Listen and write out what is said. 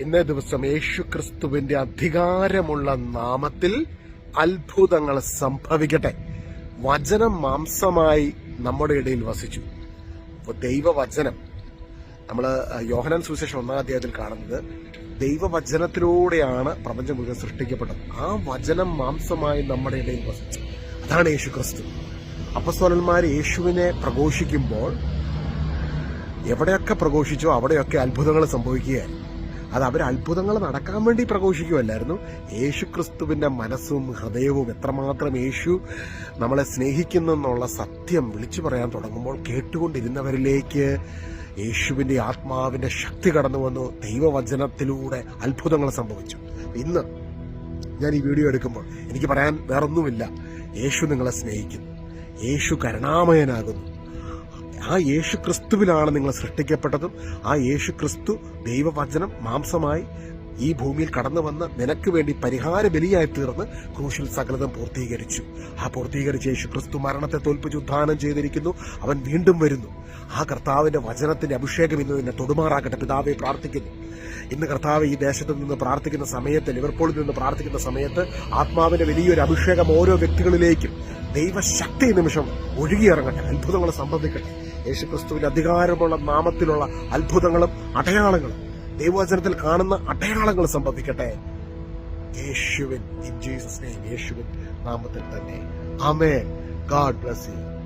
ഇന്നേ ദിവസം യേശു ക്രിസ്തുവിന്റെ അധികാരമുള്ള നാമത്തിൽ അത്ഭുതങ്ങൾ സംഭവിക്കട്ടെ. വചനം മാംസമായി നമ്മുടെ ഇടയിൽ വസിച്ചു. ദൈവവചനം. നമ്മൾ യോഹനൻ സുവിശേഷം ഒന്നാം അധ്യായത്തിൽ കാണുന്നത് ദൈവവചനത്തിലൂടെയാണ് പ്രപഞ്ചം മുഴുവൻ സൃഷ്ടിക്കപ്പെട്ടത്. ആ വചനം മാംസമായി നമ്മുടെ ഇടയിൽ വസിച്ചു. അതാണ് യേശു ക്രിസ്തു അപ്പസ്വലന്മാർ യേശുവിനെ പ്രഘോഷിക്കുമ്പോൾ എവിടെയൊക്കെ പ്രഘോഷിച്ചോ അവിടെയൊക്കെ അത്ഭുതങ്ങൾ സംഭവിക്കുകയായിരുന്നു. അത് അവർ അത്ഭുതങ്ങൾ നടക്കാൻ വേണ്ടി പ്രഘോഷിക്കുമല്ലായിരുന്നു യേശു ക്രിസ്തുവിന്റെ മനസ്സും ഹൃദയവും എത്രമാത്രം യേശു നമ്മളെ സ്നേഹിക്കുന്നു എന്നുള്ള സത്യം വിളിച്ചു പറയാൻ തുടങ്ങുമ്പോൾ കേട്ടുകൊണ്ടിരുന്നവരിലേക്ക് യേശുവിന്റെ ആത്മാവിന്റെ ശക്തി കടന്നു വന്നു. ദൈവവചനത്തിലൂടെ അത്ഭുതങ്ങൾ സംഭവിച്ചു. ഇന്ന് ഞാൻ ഈ വീഡിയോ എടുക്കുമ്പോൾ എനിക്ക് പറയാൻ വേറൊന്നുമില്ല. യേശു നിങ്ങളെ സ്നേഹിക്കുന്നു. യേശു കരുണാമയനാകുന്നു. ആ യേശു ക്രിസ്തുവിലാണ് നിങ്ങൾ സൃഷ്ടിക്കപ്പെട്ടതും. ആ യേശു ക്രിസ്തു ദൈവവചനം മാംസമായി ഈ ഭൂമിയിൽ കടന്നു വന്ന് നിനക്ക് വേണ്ടി പരിഹാര ബലിയായി തീർന്ന് ക്രൂശിൽ സകലതും പൂർത്തീകരിച്ചു. ആ പൂർത്തീകരിച്ച യേശു ക്രിസ്തു മരണത്തെ തോൽപ്പിച്ച് ഉദ്ധാനം ചെയ്തിരിക്കുന്നു. അവൻ വീണ്ടും വരുന്നു. ആ കർത്താവിന്റെ വചനത്തിന്റെ അഭിഷേകം ഇന്ന് നിന്നെ തൊടുമാറാകട്ടെ പിതാവെ പ്രാർത്ഥിക്കുന്നു. ഇന്ന് കർത്താവ് ഈ ദേശത്ത് നിന്ന് പ്രാർത്ഥിക്കുന്ന സമയത്ത് ലിവർപൂളിൽ നിന്ന് പ്രാർത്ഥിക്കുന്ന സമയത്ത് ആത്മാവിന്റെ വലിയൊരു അഭിഷേകം ഓരോ വ്യക്തികളിലേക്കും ദൈവശക്തി നിമിഷം ഒഴുകിയിറങ്ങട്ടെ. അത്ഭുതങ്ങൾ സംഭവിക്കട്ടെ യേശുക്രിസ്തുവിന്റെ അധികാരമുള്ള നാമത്തിലുള്ള അത്ഭുതങ്ങളും അടയാളങ്ങളും ദൈവവചനത്തിൽ കാണുന്ന അടയാളങ്ങൾ സംഭവിക്കട്ടെ. യേശുവിൻ ഇൻ ജീസസ് നെയിം യേശുവിൻ നാമത്തിൽ തന്നെ. അമേ ഗാഡ് ബ്ലസ് യു